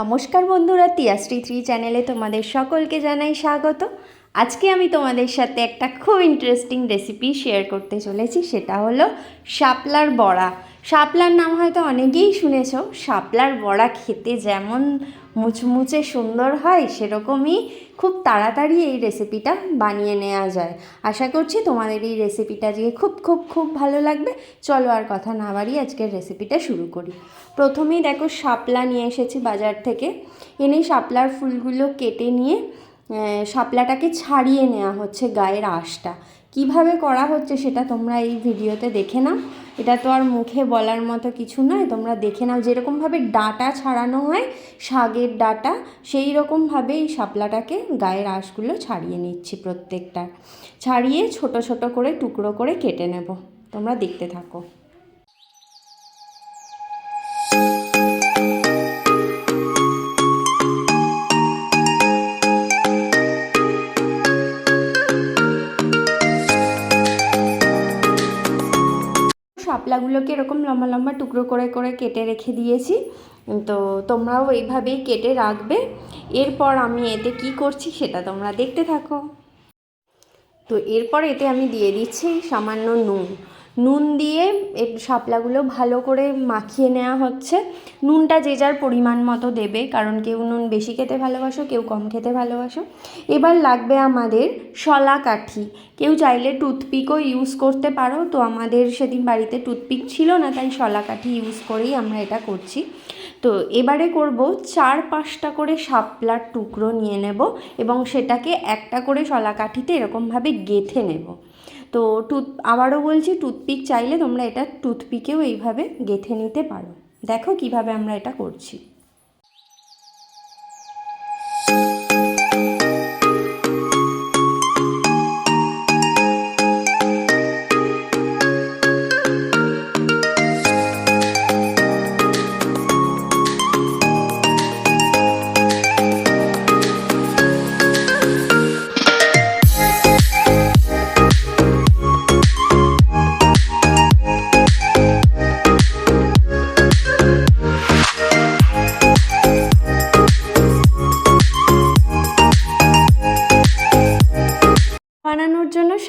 নমস্কার বন্ধুরা তিয়াশ্রী থ্রি চ্যানেলে তোমাদের সকলকে জানাই স্বাগত। আজকে আমি তোমাদের সাথে একটা খুব ইন্টারেস্টিং রেসিপি শেয়ার করতে চলেছি, সেটা হলো শাপলার বড়া। শাপলার নাম হয়তো অনেকেই শুনেছ, শাপলার বড়া খেতে যেমন মুচমুচে সুন্দর হয়, সেরকমই খুব তাড়াতাড়ি এই রেসিপিটা বানিয়ে নেওয়া যায়। আশা করছি তোমাদের এই রেসিপিটা আজকে খুব খুব খুব ভালো লাগবে। চলো আর কথা না বাড়িয়ে আজকের রেসিপিটা শুরু করি। প্রথমেই দেখো শাপলা নিয়ে এসেছি বাজার থেকে। এনে শাপলার ফুলগুলো কেটে নিয়ে শাপলাটাকে ছাড়িয়ে নেওয়া হচ্ছে গায়ের আঁশটা। কীভাবে করা হচ্ছে সেটা তোমরা এই ভিডিওতে দেখে নাও। এটা তো আর মুখে বলার মতো কিছু নয়, তোমরা দেখে নাও। যেরকমভাবে ডাটা ছাড়ানো হয়, শাগের ডাটা সেই রকমভাবে এই শাপলাটাকে গায়ের আঁশগুলো ছাড়িয়ে নিচ্ছি প্রত্যেকটা। ছাড়িয়ে ছোট ছোট করে টুকরো করে কেটে নেব। তোমরা দেখতে থাকো। শাপলাগুলোকে এরকম লম্বা লম্বা টুকরো করে করে কেটে রেখে দিয়েছি। তো তোমরাও এইভাবেই কেটে রাখবে। এরপর আমি এতে কি করছি সেটা তোমরা দেখতে থাকো। তো এরপর এতে আমি দিয়ে দিচ্ছি সামান্য নুন। নুন দিয়ে এর শাপলাগুলো ভালো করে মাখিয়ে নেওয়া হচ্ছে। নুনটা যে যার পরিমাণ মতো দেবে, কারণ কেউ নুন বেশি খেতে ভালোবাসো, কেউ কম খেতে ভালোবাসো। এবার লাগবে আমাদের শলা কাঠি কেউ চাইলে টুথপিকও ইউজ করতে পারো। তো আমাদের সেদিন বাড়িতে টুথপিক ছিল না, তাই শলা কাঠি ইউজ করেই আমরা এটা করছি। তো এবারে করব চার পাঁচটা করে শাপলার টুকরো নিয়ে নেব এবং সেটাকে একটা করে শলাকাঠিতে এরকমভাবে গেঁথে নেব। তো টুথ, আবারও বলছি টুথপিক চাইলে তোমরা এটা টুথপিকেও এইভাবে গেঁথে নিতে পারো। দেখো কীভাবে আমরা এটা করছি।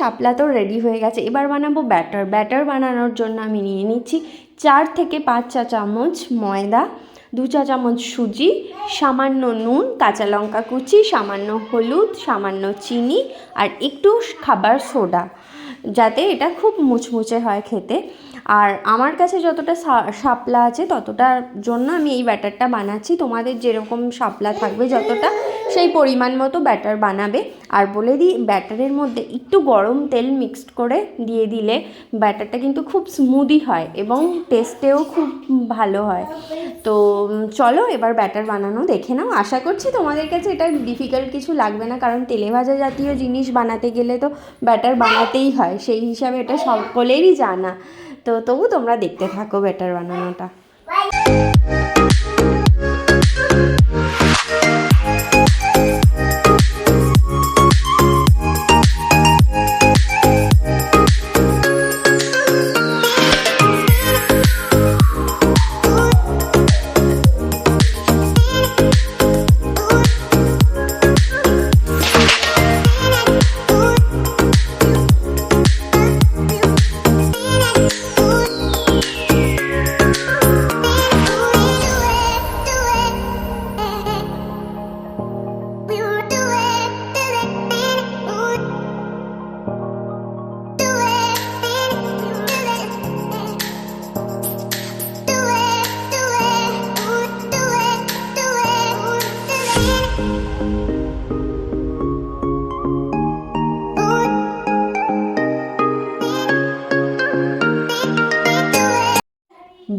শাপলা তো রেডি হয়ে গেছে। এবার বানাবো ব্যাটার ব্যাটার বানানোর জন্য আমি নিয়ে নিচ্ছি চার থেকে পাঁচ চা চামচ ময়দা, দু চা চামচ সুজি, সামান্য নুন, কাঁচা লঙ্কা কুচি, সামান্য হলুদ, সামান্য চিনি আর একটু খাবার সোডা, যাতে এটা খুব মুচমুচে হয় খেতে। আর আমার কাছে যতটা শাপলা আছে ততটার জন্য আমি এই ব্যাটারটা বানাচ্ছি। তোমাদের যেরকম শাপলা থাকবে যতটা সেই পরিমাণ মতো ব্যাটার বানাবে। আর বলে দিই ব্যাটারের মধ্যে একটু গরম তেল মিক্সড করে দিয়ে দিলে ব্যাটারটা কিন্তু খুব স্মুদি হয় এবং টেস্টেও খুব ভালো হয়। তো চলো এবার ব্যাটার বানানো দেখে নাও। আশা করছি তোমাদের কাছে এটা ডিফিকাল্ট কিছু লাগবে না, কারণ তেলে ভাজা জাতীয় জিনিস বানাতে গেলে তো ব্যাটার বানাতেই হয়। সেই হিসাবে এটা সকলেরই জানা। তো তবু তোমরা দেখতে থাকো ব্যাটার বানানোটা।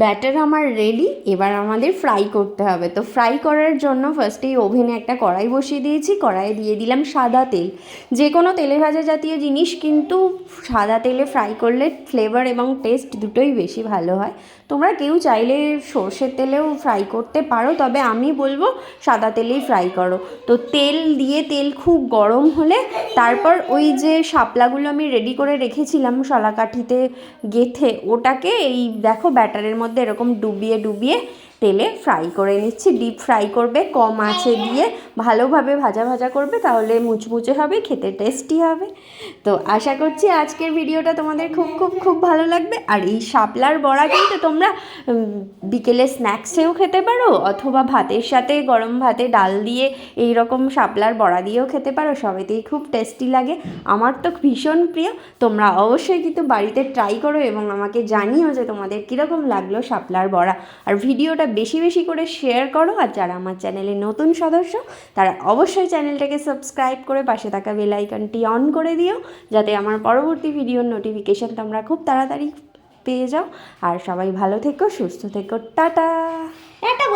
ব্যাটার আমার রেডি এবার আমাদের ফ্রাই করতে হবে। তো ফ্রাই করার জন্য ফার্স্টেই ওভেনে একটা কড়াই বসিয়ে দিয়েছি, কড়াইয়ে দিয়ে দিলাম সাদা তেল। যে কোনো তেলে ভাজা জাতীয় জিনিস কিন্তু সাদা তেলে ফ্রাই করলে ফ্লেভার এবং টেস্ট দুটোই বেশি ভালো হয়। তোমরা কেউ চাইলে সর্ষের তেলেও ফ্রাই করতে পারো, তবে আমি বলব সাদা তেলেই ফ্রাই করো। তো তেল দিয়ে তেল খুব গরম হলে তারপর ওই যে শাপলাগুলো আমি রেডি করে রেখেছিলাম শলাকাঠিতে গেথে, ওটাকে এই দেখো ব্যাটারের মধ্যে এরকম ডুবিয়ে ডুবিয়ে তেলে ফ্রাই করে নিচ্ছি। ডিপ ফ্রাই করবে, কম আঁচে দিয়ে ভালোভাবে ভাজা ভাজা করবে, তাহলে মুচমুচে হবে, খেতে টেস্টি হবে। তো আশা করছি আজকের ভিডিওটা তোমাদের খুব খুব খুব ভালো লাগবে। আর এই শাপলার বড়া কিন্তু তোমরা বিকেলে স্ন্যাক্সেও খেতে পারো, অথবা ভাতের সাথে গরম ভাতে ডাল দিয়ে এই রকম শাপলার বড়া দিয়েও খেতে পারো, সবেতেই খুব টেস্টি লাগে। আমার তো ভীষণ প্রিয়। তোমরা অবশ্যই কিন্তু বাড়িতে ট্রাই করো এবং আমাকে জানিও যে তোমাদের কীরকম লাগল শাপলার বড়া। আর ভিডিওটা বেশি বেশি করে শেয়ার করো আর যারা আমার চ্যানেলে নতুন সদস্য, তারা অবশ্যই চ্যানেলটাকে সাবস্ক্রাইব করে পাশে থাকা বেল অন করে দিও, যাতে আমার পরবর্তী ভিডিওর নোটিফিকেশান তোমরা খুব তাড়াতাড়ি পেয়ে যাও। আর সবাই ভালো থেকো, সুস্থ থেকো, টাটা! টাটা